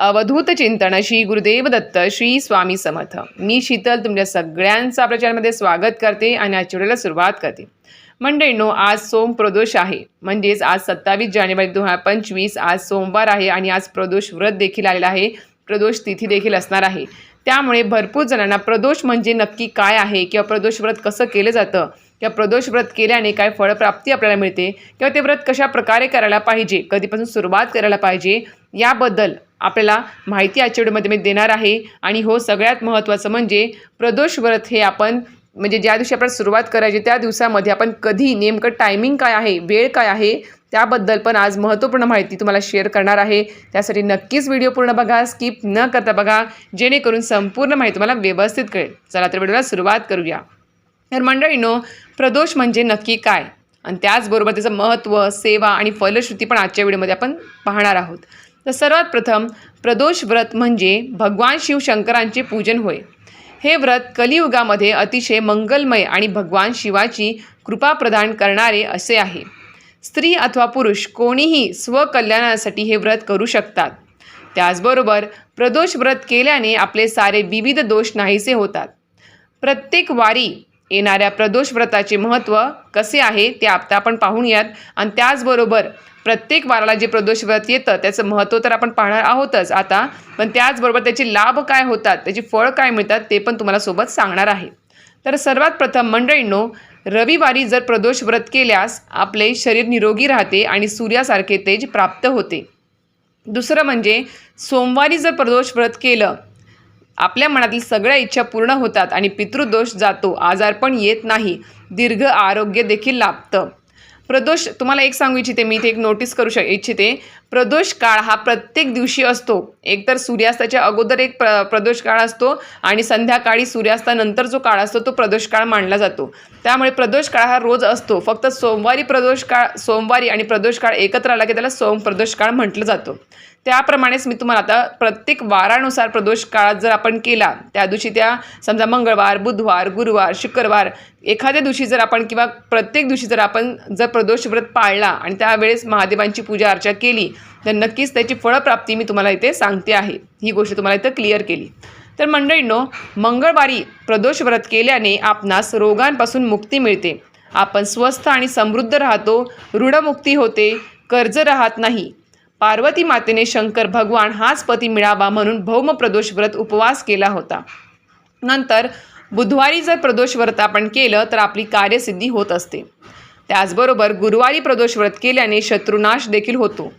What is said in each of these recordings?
अवधूत चिंतन श्री गुरुदेव दत्त श्री स्वामी समर्थ. मी शीतल तुमच्या सगळ्यांचा प्रचारमध्ये स्वागत करते आणि आठवड्याला सुरुवात करते. मंडळींनो आज सोम प्रदोष आहे. म्हणजेच आज सत्तावीस जानेवारी दोन हजार पंचवीस आज सोमवार आहे आणि आज प्रदोष व्रत देखील आलेला आहे. प्रदोष तिथी देखील असणार आहे. त्यामुळे भरपूर जणांना प्रदोष म्हणजे नक्की काय आहे किंवा प्रदोष व्रत कसं केलं जातं किंवा प्रदोष व्रत केल्याने काय फळप्राप्ती आपल्याला मिळते किंवा ते व्रत कशा प्रकारे करायला पाहिजे कधीपासून सुरुवात करायला पाहिजे याबद्दल आपल्याला माहिती आजच्या व्हिडिओमध्ये मी देणार आहे. आणि हो सगळ्यात महत्त्वाचं म्हणजे प्रदोष व्रत हे आपण म्हणजे ज्या दिवशी आपण सुरुवात करायची त्या दिवसामध्ये आपण कधी नेमकं टायमिंग काय आहे वेळ काय आहे त्याबद्दल पण आज महत्त्वपूर्ण माहिती तुम्हाला शेअर करणार आहे. त्यासाठी नक्कीच व्हिडिओ पूर्ण बघा स्किप न करता बघा जेणेकरून संपूर्ण माहिती तुम्हाला व्यवस्थित कळेल. चला तर व्हिडिओला सुरुवात करूया. तर मंडळीनो प्रदोष म्हणजे नक्की काय? आणि त्याचबरोबर त्याचं महत्त्व सेवा आणि फलश्रुती पण आजच्या व्हिडिओमध्ये आपण पाहणार आहोत. तर सर्वात प्रथम प्रदोष व्रत म्हणजे भगवान शिवशंकरांचे पूजन होय. हे व्रत कलियुगामध्ये अतिशय मंगलमय आणि भगवान शिवाची कृपा प्रदान करणारे असे आहे. स्त्री अथवा पुरुष कोणीही स्वकल्याणासाठी हे व्रत करू शकतात. त्याचबरोबर प्रदोष व्रत केल्याने आपले सारे विविध दोष नाहीसे होतात. प्रत्येक वारी येणाऱ्या प्रदोष व्रताचे महत्त्व कसे आहे ते आता आपण पाहूयात. आणि त्याचबरोबर प्रत्येक वाराला जे प्रदोष व्रत येतं त्याचं महत्त्व तर आपण पाहणार आहोतच आता. पण त्याचबरोबर त्याचे लाभ काय होतात त्याची फळ काय मिळतात ते पण तुम्हाला सोबत सांगणार आहे. तर सर्वात प्रथम मंडळींनो रविवारी जर प्रदोष व्रत केल्यास आपले शरीर निरोगी राहते आणि सूर्यासारखे तेज प्राप्त होते. दुसरं म्हणजे सोमवारी जर प्रदोष व्रत केलं आपल्या मनातील सगळ्या इच्छा पूर्ण होतात आणि पितृदोष जातो आजारपण येत नाही दीर्घ आरोग्य देखील लाभतं. प्रदोष तुम्हाला एक सांगू इच्छिते मी इथे एक नोटीस करू शक इच्छिते. प्रदोष काळ हा प्रत्येक दिवशी असतो. एकतर सूर्यास्ताच्या अगोदर एक प्र प्रदोष काळ असतो आणि संध्याकाळी सूर्यास्तानंतर जो काळ असतो तो प्रदोष काळ मानला जातो. त्यामुळे प्रदोष काळ हा रोज असतो. फक्त सोमवारी प्रदोष काळ सोमवारी आणि प्रदोष काळ एकत्र आला की त्याला सोम प्रदोष काळ म्हटलं जातं. त्याप्रमाणेच मी तुम्हाला आता प्रत्येक वारानुसार प्रदोष काळात जर आपण केला त्या दिवशी त्या समजा मंगळवार बुधवार गुरुवार शुक्रवार एखाद्या दिवशी जर आपण किंवा प्रत्येक दिवशी जर आपण जर प्रदोष व्रत पाळला आणि त्यावेळेस महादेवांची पूजा अर्चा केली तर नक्कीच त्याची फळप्राप्ती मी तुम्हाला इथे सांगते आहे. ही गोष्ट तुम्हाला इथं क्लिअर केली. तर मंडळींनो मंगळवारी प्रदोष व्रत केल्याने आपणास रोगांपासून मुक्ती मिळते. आपण स्वस्थ आणि समृद्ध राहतो ऋणमुक्ती होते कर्ज राहत नाही. पार्वती मातेने शंकर भगवान हाच पती मिळावा म्हणून भौम प्रदोष व्रत उपवास केला होता. नंतर बुधवारी जर प्रदोष व्रत आपण केलं तर आपली कार्यसिद्धी होत असते. त्याचबरोबर गुरुवारी प्रदोष व्रत केल्याने शत्रुनाश देखील होतो.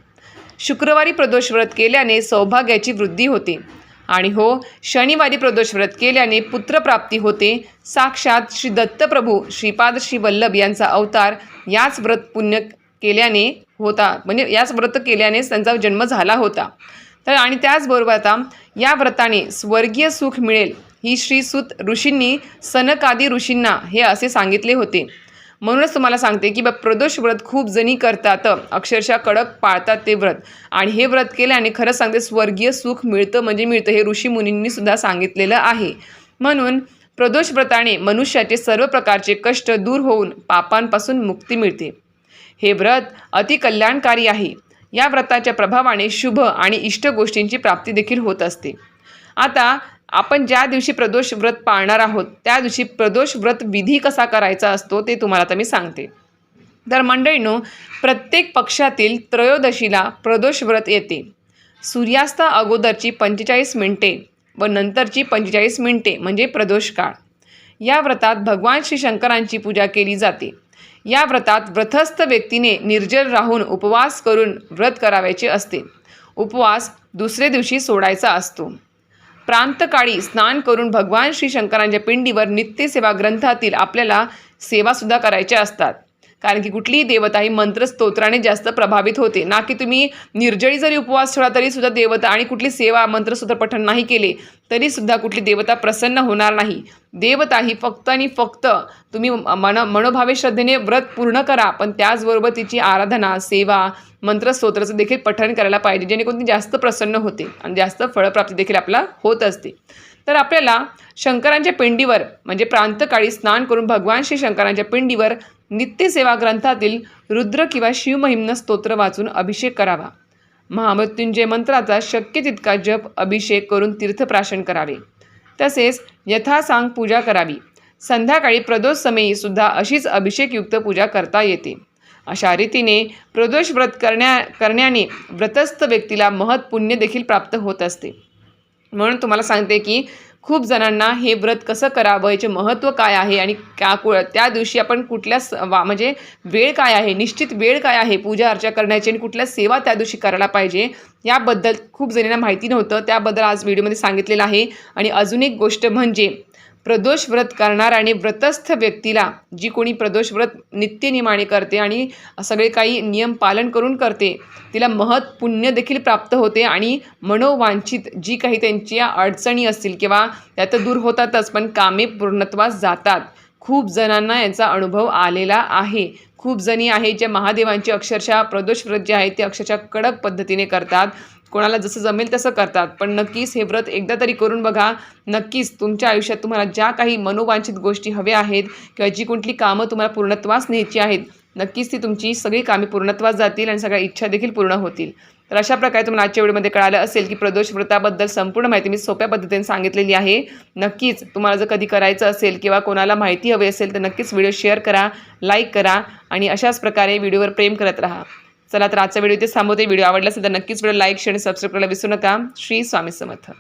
शुक्रवारी प्रदोष व्रत केल्याने सौभाग्याची वृद्धी होते. आणि हो शनिवारी प्रदोष व्रत केल्याने पुत्रप्राप्ती होते. साक्षात श्री दत्तप्रभू श्रीपाद श्री वल्लभ यांचा अवतार याच व्रत पुण्य केल्याने होता. म्हणजे याच व्रत केल्यानेच त्यांचा जन्म झाला होता. तर आणि त्याचबरोबर आता या व्रताने स्वर्गीय सुख मिळेल ही श्रीसुत ऋषींनी सनकादी ऋषींना हे असे सांगितले होते. म्हणूनच तुम्हाला सांगते की बा प्रदोष व्रत खूप जणी करतात. अक्षरशः कडक पाळतात ते व्रत. आणि हे व्रत केल्याने खरंच सांगते स्वर्गीय सुख मिळतं म्हणजे मिळतं हे ऋषी मुनींनी सुद्धा सांगितलेलं आहे. म्हणून प्रदोष व्रताने मनुष्याचे सर्व प्रकारचे कष्ट दूर होऊन पापांपासून मुक्ती मिळते. हे व्रत अति कल्याणकारी आहे. या व्रताच्या प्रभावाने शुभ आणि इष्ट गोष्टींची प्राप्ती देखील होत असते. आता आपण ज्या दिवशी प्रदोष व्रत पाळणार आहोत त्या दिवशी प्रदोष व्रत विधी कसा करायचा असतो ते तुम्हाला आता मी सांगते. तर मंडळीनो प्रत्येक पक्षातील त्रयोदशीला प्रदोष व्रत येते. सूर्यास्ता अगोदरची पंचेचाळीस मिनिटे व नंतरची पंचेचाळीस मिनिटे म्हणजे प्रदोष काळ. या व्रतात भगवान श्री शंकरांची पूजा केली जाते. या व्रतात व्रतस्थ व्यक्तीने निर्जल राहून उपवास करून व्रत करावयाचे असते. उपवास दुसरे दिवशी सोडायचा असतो. प्रांतकाळी स्नान करून भगवान श्री शंकरांच्या पिंडीवर नित्यसेवा ग्रंथातील आपल्याला सेवासुद्धा करायच्या असतात. कारण की कुठलीही देवता ही मंत्रस्तोत्राने जास्त प्रभावित होते. ना की तुम्ही निर्जळी जरी उपवास ठेवला तरी सुद्धा देवता आणि कुठली सेवा मंत्रसूत्र पठण नाही केले तरी सुद्धा कुठली देवता प्रसन्न होणार नाही. देवता ही फक्त आणि फक्त तुम्ही मन मनोभावे श्रद्धेने व्रत पूर्ण करा पण त्याचबरोबर तिची आराधना सेवा मंत्रस्तोत्राचं देखील पठण करायला पाहिजे जेणेकरून ती जास्त प्रसन्न होते आणि जास्त फळप्राप्ती देखील आपल्याला होत असते. तर आपल्याला शंकरांच्या पिंडीवर म्हणजे प्रांतकाळी स्नान करून भगवान श्री शंकरांच्या पिंडीवर नित्यसेवा ग्रंथातील रुद्र किंवा शिवमहिम्न स्तोत्र वाचून अभिषेक करावा. महामृत्युंजय मंत्राचा शक्य तितका जप अभिषेक करून तीर्थप्राशन करावे. तसेच यथासांग पूजा करावी. संध्याकाळी प्रदोष समयी सुद्धा अशीच अभिषेकयुक्त पूजा करता येते. अशा रीतीने प्रदोष व्रत करण्या करण्याने व्रतस्थ व्यक्तीला महत् पुण्य देखील प्राप्त होत असते. म्हणून तुम्हाला सांगते की खूप जणांना हे व्रत कसं करावं याचे महत्त्व काय आहे आणि का कु त्या दिवशी आपण कुठल्या स वा म्हणजे वेळ काय आहे निश्चित वेळ काय आहे पूजा अर्चा करण्याची आणि कुठल्या सेवा त्या दिवशी करायला पाहिजे याबद्दल खूप जणींना माहिती नव्हतं. त्याबद्दल आज व्हिडिओमध्ये सांगितलेलं आहे. आणि अजून एक गोष्ट म्हणजे प्रदोष व्रत करणार आणि व्रतस्थ व्यक्तीला जी कोणी प्रदोष व्रत नित्यनिमाने करते आणि सगळे काही नियम पालन करून करते तिला महत् पुण्य देखील प्राप्त होते आणि मनोवांछित जी काही त्यांच्या अडचणी असतील किंवा त्या तर दूर होतातच पण कामे पूर्णत्वास जातात. खूप जणांना याचा अनुभव आलेला आहे. खूप जणी आहे ज्या महादेवांची अक्षरशः प्रदोष व्रत जे आहे ते अक्षरशः कडक पद्धतीने करतात. कोणाला जसं जमेल तसं करतात. पण नक्कीच हे व्रत एकदा तरी करून बघा. नक्कीच तुमच्या आयुष्यात तुम्हाला ज्या काही मनोवांछित गोष्टी हव्या आहेत किंवा जी कुठली कामं तुम्हाला पूर्णत्वास न्यायची आहेत नक्कीच ती तुमची सगळी कामे पूर्णत्वास जातील आणि सगळ्या इच्छा देखील पूर्ण होतील. तर अशा प्रकारे तुम्हाला आजच्या व्हिडिओमध्ये कळालं असेल की प्रदोष व्रताबद्दल संपूर्ण माहिती मी सोप्या पद्धतीने सांगितलेली आहे. नक्कीच तुम्हाला जर कधी करायचं असेल किंवा कोणाला माहिती हवी असेल तर नक्कीच व्हिडिओ शेअर करा लाईक करा आणि अशाच प्रकारे व्हिडिओवर प्रेम करत राहा. चला तर आजचा व्हिडिओ इथे थांबवते. व्हिडिओ आवडला असेल तर नक्कीच व्हिडिओ लाईक शेअर आणि सबस्क्राईब करायला विसरू नका. श्री स्वामी समर्थ.